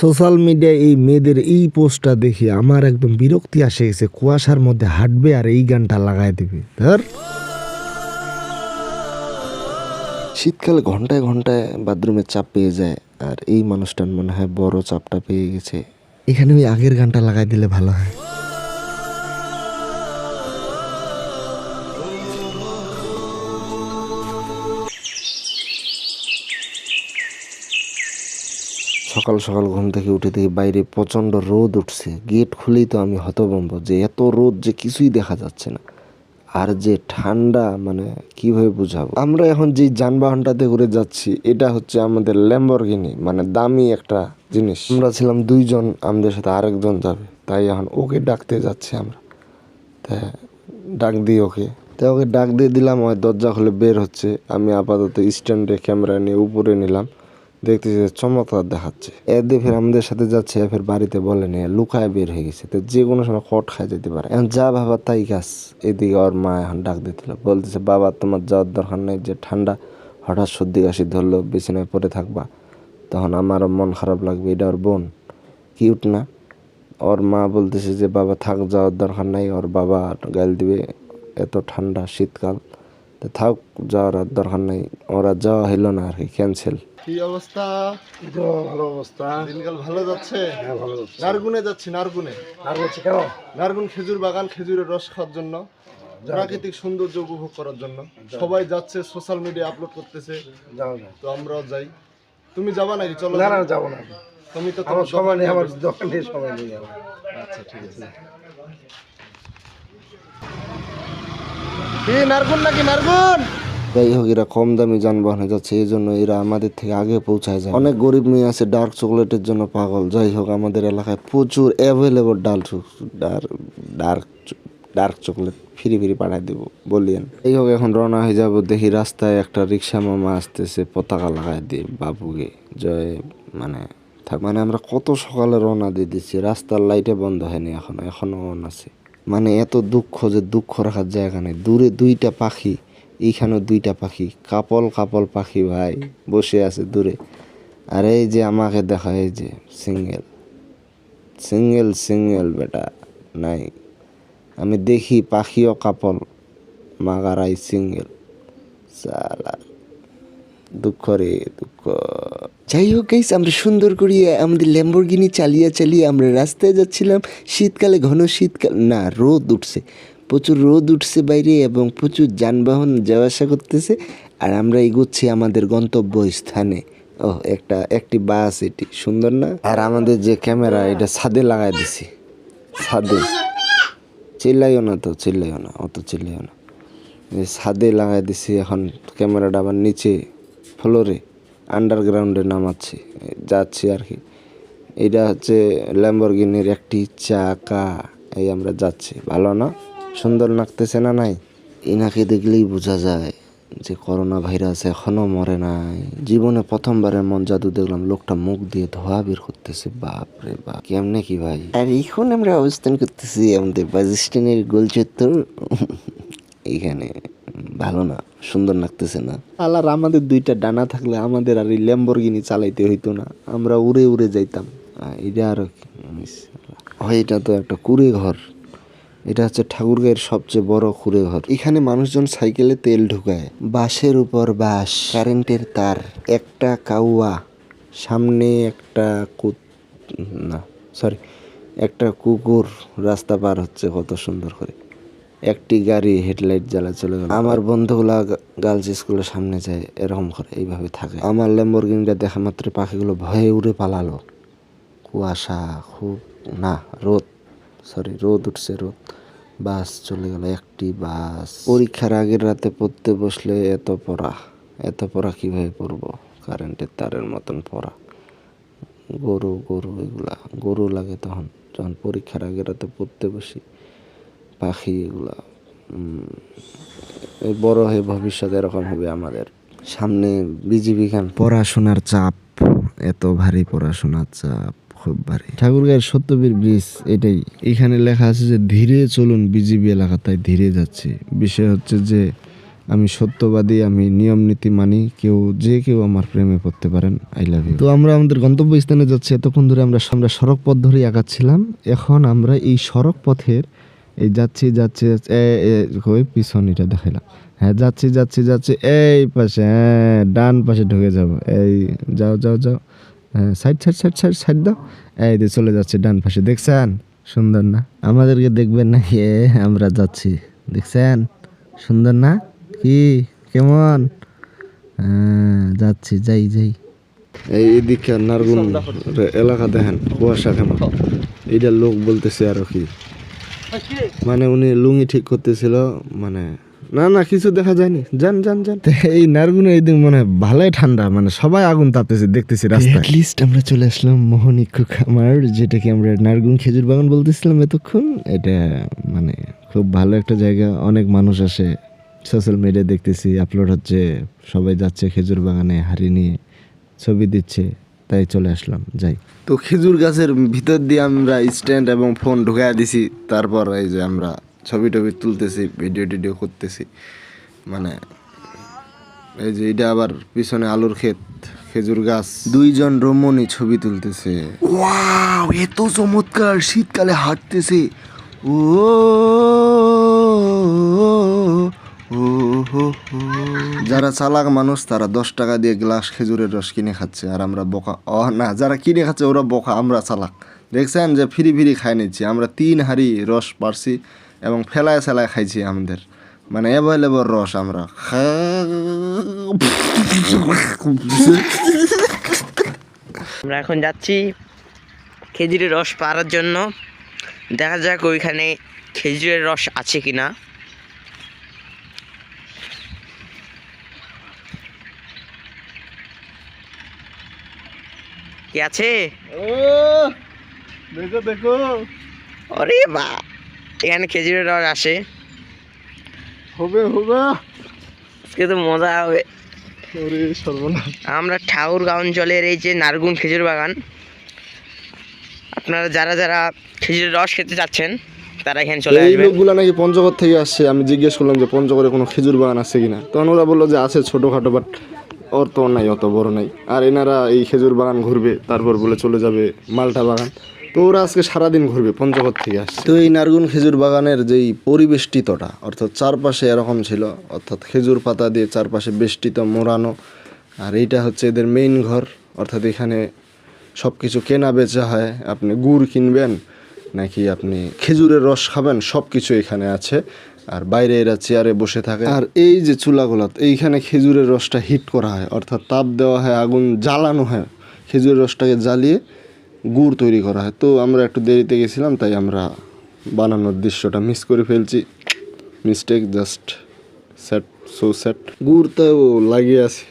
Social মিডিয়ায় এই মেয়েদের এই পোস্টটা দেখে আমার একদম বিরক্তি আসে গেছে কুয়াশার মধ্যে হাঁটবে আর এই গানটা লাগাই দেবে। ধর। শীতকালে ঘন্টায় ঘন্টায় বাথরুমের চাপ পেয়ে যায় আর এই মানুষটার মনে হয় বড় চাপটা পেয়ে গেছে। এখানে ওই আগের গানটা লাগাই দিলে ভালো হয়। সকাল সকাল ঘুম থেকে উঠে দেখি বাইরে প্রচণ্ড রোদ উঠছে। গেট খুলেই তো আমি হতভম্ব যে এত রোদ যে কিছুই দেখা যাচ্ছে না। আর যে ঠান্ডা মানে কীভাবে বুঝাবো? আমরা এখন যে যানবাহনটাতে করে যাচ্ছি, এটা হচ্ছে আমাদের ল্যাম্বরগিনি মানে দামি একটা জিনিস। আমরা ছিলাম দুইজন, আমাদের সাথে আরেকজন যাবে। তাই এখন ওকে ডাকতে যাচ্ছি আমরা। তা ডাক দিই ওকে। তা ওকে ডাক দিয়ে দিলাম ওই দরজা খুলে বের হচ্ছে। আমি আপাতত স্ট্যান্ডে ক্যামেরা নিয়ে উপরে নিলাম। দেখতেছি চমৎকার দেখাচ্ছে। এর দিয়ে ফের আমাদের সাথে যাচ্ছে ফের বাড়িতে বলেনি লুকায় বের হয়ে গেছে। তো যে কোনো সময় কট খাই যেতে পারে। এখন যা ভাবা তাই গাছ এদিকে ওর মা এখন ডাক দিতেছিল। বলতেছে, বাবা, তোমার যাওয়ার দরকার নেই, যে ঠান্ডা, হঠাৎ সর্দি কাশি ধরলো, বিছানায় পড়ে থাকবা। তখন আমারও মন খারাপ লাগবে, এটা ওর বোন। কিউট না? ওর মা বলতেছে যে, বাবা, থাক, যাওয়ার দরকার নাই। ওর বাবা গাল দিবে এত ঠান্ডা শীতকাল। তো থাক যাওয়ার আর দরকার নাই। ওরা যাওয়া হইল না আর কি ক্যান্সেল কি অবস্থা? তো ভালো অবস্থা। দিনকাল ভালো যাচ্ছে? হ্যাঁ ভালো যাচ্ছে। নারগুনে যাচ্ছি নারগুনে। আর কেন? নারগুন খেজুর বাগান খেজুরের রস খাওয়ার জন্য। প্রাকৃতিক সৌন্দর্য উপভোগ করার জন্য। সবাই যাচ্ছে সোশ্যাল মিডিয়া আপলোড করতেছে। যাও যাও। তো আমরাও যাই। তুমি যাবা নাকি? চলো না না যাব না। তুমি তো তোমার সময় নেই আমার দোকানে সময় নেই। আচ্ছা ঠিক আছে। যাই হোক, এরা কম দামি যানবাহনে যাচ্ছে, এই জন্য এরা আমাদের থেকে আগে পৌঁছায় যায়। অনেক গরিব মেয়ে আছে ডার্ক চকলেটের জন্য পাগল। যাই হোক, আমাদের এলাকায় প্রচুর অ্যাভেলেবল ডাল ডার্ক ডার্ক চকলেট ফিরি ফিরি পাঠাই দেবো, বলিয়েন। এই হোক, এখন রওনা হয়ে যাব, দেখি রাস্তায় একটা রিক্সা মামা আসতেছে, পতাকা লাগাই দিয়ে, বাবুকে। জয় মানে থাক মানে আমরা কত সকালে রওনা দিয়ে দিচ্ছি, রাস্তার লাইটে বন্ধ হয়নি এখন, এখনও অন আছে। মানে এত দুঃখ যে দুঃখ রাখার জায়গা নেই। দূরে দুইটা পাখি, এইখানেও দুইটা পাখি। কাপল কাপল পাখি ভাই, বসে আছে দূরে। আর এই যে আমাকে দেখা, এই যে সিঙ্গেল। সিঙ্গেল সিঙ্গেল বেটা, নাই। আমি দেখি পাখিও কাপল, মাগারাই সিঙ্গেল। সালা, দুঃখ রে, দুঃখ। যাই হোক গাইস আমরা সুন্দর করিয়ে আমাদের ল্যাম্বরগিনি চালিয়ে চালিয়ে আমরা রাস্তায় যাচ্ছিলাম। শীতকালে, ঘন শীতকাল, না, রোদ উঠছে। প্রচুর রোদ উঠছে বাইরে এবং প্রচুর যানবাহন যাওয়া আসা করতেছে। আর আমরা এগোচ্ছি আমাদের গন্তব্য স্থানে ও একটা, একটি বাস এটি। সুন্দর না? আর আমাদের যে ক্যামেরা, এটা ছাদে লাগাই দিছি। ছাদে। চিল্লাইও না তো, চিল্লাইও না, অত চিল্লাইও না। ছাদে লাগাই দিছি, এখন ক্যামেরাটা আবার নিচে ফ্লোরে আন্ডারগ্রাউন্ডে নামাচ্ছি, যাচ্ছি আর কি এটা হচ্ছে ল্যাম্বরগিনির একটি চাকা, এই আমরা যাচ্ছি। ভালো না? সুন্দর লাগতেছে না নাই? ইনাকে দেখলেই বোঝা যায় যে করোনা ভাইরাস এখনও মরে নাই। জীবনে প্রথমবারের মন জাদু দেখলাম, লোকটা মুখ দিয়ে ধোয়া বের করতেছে। বাপ রে বাপ, কেমনে কি ভাই? আর এখন আমরা অবস্থান করতেছি আমাদের বাস স্ট্যান্ডের গোল চত্বর এইখানে ভালো না, সুন্দর লাগতেছে না। আলার আমাদের দুইটা ডানা থাকলে আমাদের আর এই ল্যাম্বরগিনি চালাইতে হইতো না, আমরা উড়ে উড়ে যাইতাম। এটা আরও? হয় এটা তো একটা কুড়ে ঘর এটা হচ্ছে ঠাকুরগাঁয়ের সবচেয়ে বড় কুড়ে ঘর এখানে মানুষজন সাইকেলে তেল ঢুকায়। বাঁশের উপর বাঁশ, কারেন্টের তার, একটা কাউয়া, সামনে একটা কুত না সরি একটা কুকুর, রাস্তা পার হচ্ছে কত সুন্দর করে। একটি গাড়ি হেডলাইট জ্বালা চলে গেল। আমার বন্ধুগুলা গার্লস স্কুলের সামনে যায়, এরকম করে এইভাবে থাকে। আমার ল্যাম্বরগিনিটা দেখা মাত্র পাখিগুলো ভয়ে উড়ে পালালো। কুয়াশা, খুব, না, রোদ সরি রোদ উঠছে, রোদ। বাস চলে গেল, একটি বাস। পরীক্ষার আগের রাতে পড়তে বসলে এত পড়া এত পড়া কীভাবে পড়ব? কারেন্টের তারের মতন পড়া। গরু গরু এগুলা, গরু লাগে তখন, যখন পরীক্ষার আগের রাতে পড়তে বসি। পাখি এগুলা বড় হয়ে ভবিষ্যতে এরকম হবে আমাদের। সামনে বিজিবি ক্যাম্প পড়াশোনার চাপ এত ভারী পড়াশোনার চাপ খুব ভারী। ঠাকুরগাঁয়ের সত্যবীর ব্রিজ এটাই। এখানে লেখা আছে যে ধীরে চলুন বিজিবি এলাকা তাই ধীরে যাচ্ছে। বিষয় হচ্ছে যে আমি সত্যবাদী আমি নিয়ম নীতি মানি কেউ যে কেউ আমার প্রেমে পড়তে পারেন আই লাভ ইউ। তো আমরা আমাদের গন্তব্যস্থানে যাচ্ছি এতক্ষণ ধরে আমরা আমরা সড়ক পথ ধরেই আগাচ্ছিলাম। এখন আমরা এই সড়ক পথের এই যাচ্ছি যাচ্ছি যাচ্ছি। পিছন এটা দেখাইলাম। হ্যাঁ যাচ্ছি যাচ্ছি যাচ্ছি। এই পাশে হ্যাঁ ডান পাশে ঢুকে যাব। এই যাও যাও যাও। হ্যাঁ side side side side side দাও। এই দিয়ে চলে যাচ্ছে ডান পাশে দেখছেন? সুন্দর না? আমাদেরকে দেখবেন না এ আমরা যাচ্ছি। দেখছেন? সুন্দর না? কি? কেমন? হ্যাঁ যাচ্ছি যাই যাই। এই এদিকে নারগুন এলাকা দেখেন কুয়াশা কেমন? এইটা লোক বলতেছে আরও কি? মানে উনি লুঙ্গি ঠিক করতেছিল মানে না না কিছু দেখা যায়নি। যান যান যান। এই নারগুনে এই দিন মানে ভালোই ঠান্ডা মানে সবাই আগুন তাপতেছে দেখতেছি রাস্তায়। লিস্ট আমরা চলে আসলাম মোহনিক্ষু খামার যেটাকে আমরা নারগুন খেজুর বাগান বলতেছিলাম এতক্ষণ। এটা মানে খুব ভালো একটা জায়গা। অনেক মানুষ আসে সোশ্যাল মিডিয়া দেখতেছি আপলোড হচ্ছে সবাই যাচ্ছে খেজুর বাগানে হাড়ি নিয়ে ছবি দিচ্ছে। তাই চলে আসলাম যাই। তো খেজুর গাছের ভিতর দিয়ে আমরা স্ট্যান্ড এবং ফোন ঢুকাই দিছি তারপর এই যে আমরা ছবি টবি তুলতেছি ভিডিও টিডিও করতেছি। মানে এই যে এটা আবার পিছনে আলুর ক্ষেত খেজুর গাছ। দুইজন রমণী ছবি তুলতেছে। ওয়াও এত চমৎকার শীতকালে হাঁটতেছে। ও। যারা চালাক মানুষ, তারা দশ টাকা দিয়ে গ্লাস খেজুরের রস কিনে খাচ্ছে, আর আমরা বোকা। ও না, যারা কিনে খাচ্ছে, ওরা বোকা, আমরা চালাক। দেখছেন যে ফিরি ফিরি খাই নিচ্ছি, আমরা তিন হাড়ি রস পারছি এবং ফেলায় ফেলায় খাইছি আমাদের। মানে অ্যাভেলেবল রস আমরা। আমরা এখন যাচ্ছি খেজুরের রস পাড়ার জন্য। দেখা যাক ওইখানে খেজুরের রস আছে কিনা। কি আছে? ও দেখো দেখো। ওরে বা এখানে খেজুরের রস আসে। হবে হবে। আজকে তো মজা হবে। আমরা ঠাকুরগাঁও অঞ্চলের এই যে নারগুন খেজুর বাগান আপনারা যারা যারা খেজুরের রস খেতে চাচ্ছেন তারা এখানে চলে এই আসবেন। লোকগুলা নাকি পঞ্চগড় থেকে আসছে। আমি জিজ্ঞেস করলাম যে পঞ্চগড়ে কোনো খেজুর বাগান আছে কিনা? তখন ওরা বলল যে আছে ছোটোখাটো বাট ওর তো নাই, অত বড় নাই। আর এনারা এই খেজুর বাগান ঘুরবে, তারপর বলে চলে যাবে মালটা বাগান। তো ওরা আজকে সারাদিন ঘুরবে, পঞ্চগড় থেকে আসছে। তো এই নারগুন খেজুর বাগানের যেই পরিবেষ্টিতটা, অর্থাৎ চারপাশে এরকম ছিল, অর্থাৎ খেজুর পাতা দিয়ে চারপাশে বেষ্টিত, মোড়ানো, আর এইটা হচ্ছে এদের মেইন ঘর। অর্থাৎ এখানে সব কিছু কেনা বেচা হয়। আপনি গুড় কিনবেন, নাকি আপনি খেজুরের রস খাবেন সব কিছু এখানে আছে। আর বাইরে এরা চেয়ারে বসে থাকে। আর এই যে চুলাগুলো এইখানে খেজুরের রসটা হিট করা হয়, অর্থাৎ তাপ দেওয়া হয়, আগুন জ্বালানো হয়। খেজুরের রসটাকে জ্বালিয়ে গুড় তৈরি করা হয়। তো আমরা একটু দেরিতে গেছিলাম, তাই আমরা বানানোর দৃশ্যটা মিস করে ফেলছি। মিস্টেক জাস্ট স্যাট সো স্যাট গুড় তো লাগিয়ে আছে।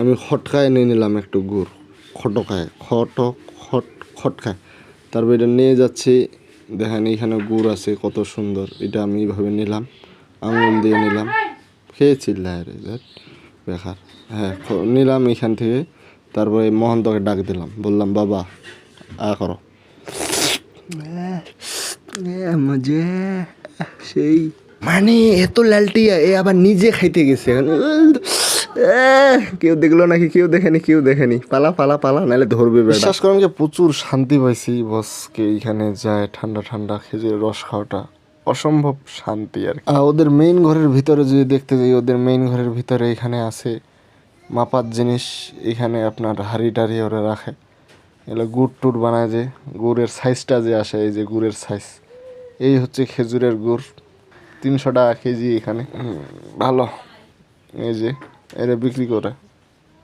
আমি খটকায় নিয়ে নিলাম একটু গুড়। খটকায়, খট খট, খটকায়। তারপর এটা নিয়ে যাচ্ছি। দেখেন এইখানে গুড় আছে, কত সুন্দর। এটা আমি এইভাবে নিলাম, আঙুল দিয়ে নিলাম। খেয়েছি লাইরে বেকার। হ্যাঁ নিলাম এইখান থেকে, তারপরে মহন্তকে ডাক দিলাম, বললাম, বাবা, আ করো। সেই মানে এত লালটিয়া এ আবার নিজে খাইতে গেছে। কেউ দেখল নাকি কেউ দেখেনি কেউ দেখেনি। পালা পালা পালা নাহলে ধরবে বিশ্বাস করেন যে প্রচুর শান্তি পাইছি বসকে এইখানে যায় ঠান্ডা ঠান্ডা খেজুরের রস খাওয়াটা। অসম্ভব শান্তি আর আর ওদের মেইন ঘরের ভিতরে যদি দেখতে যাই ওদের মেইন ঘরের ভিতরে এখানে আছে মাপার জিনিস এখানে আপনার হাড়ি টাড়ি ওরা রাখে। এগুলো গুড় টুর বানায় যে গুড়ের সাইজটা যে আসে এই যে গুড়ের সাইজ এই হচ্ছে খেজুরের গুড়। তিনশো টাকা কেজি এখানে। ভালো। এই যে এটা বিক্রি করে।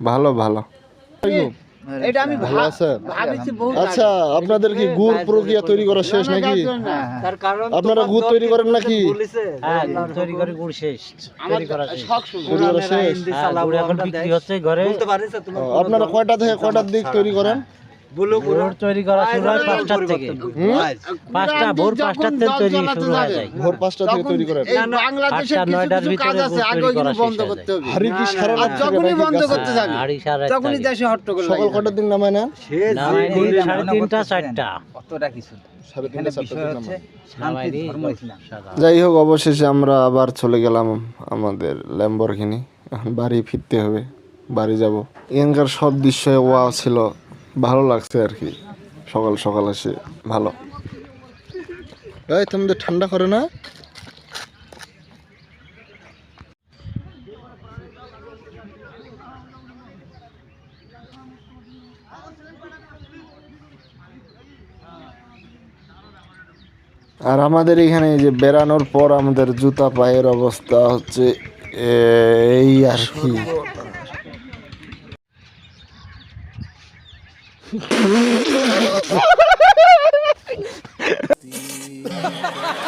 ভালো ভালো। আচ্ছা আপনাদের কি গুড় প্রক্রিয়া তৈরি করা শেষ নাকি? আপনারা গুড় তৈরি করেন নাকি? হ্যাঁ তৈরি করে গুড় শেষ। তৈরি করা শেষ। তৈরি করা শেষ? হ্যাঁ, আপনারা কয়টা থেকে কয়টার দিক তৈরি করেন? রোড তৈরি করা শুরু হয় পাঁচটার থেকে। পাঁচটা ভোর পাঁচটার থেকে তৈরি শুরু হয়ে। যায় ভোর পাঁচটা থেকে তৈরি করে আটটা নয়টার ভিতরে তৈরি করা শেষ হয়ে যায়। হারি কি সারা রাত থাকে নাকি গাছে? আড়ি সাড়ে সকাল কটার দিন নামায় না? নামাইনি সাড়ে তিনটা চারটা। সাড়ে তিনটা চারটার দিন নামায়। নামাইনি সাদা যাই হোক অবশেষে আমরা আবার চলে গেলাম আমাদের ল্যাম্বরগিনি এখন বাড়ি ফিরতে হবে বাড়ি যাব। এখানকার সব দৃশ্য ওয়া ছিল ভালো লাগছে আর কি। সকাল সকাল আসে ভালো। এই তোমাদের ঠান্ডা করে না? আর আমাদের এখানে যে বেড়ানোর পর আমাদের জুতা পায়ের অবস্থা হচ্ছে এই আর কি। Ha ha ha!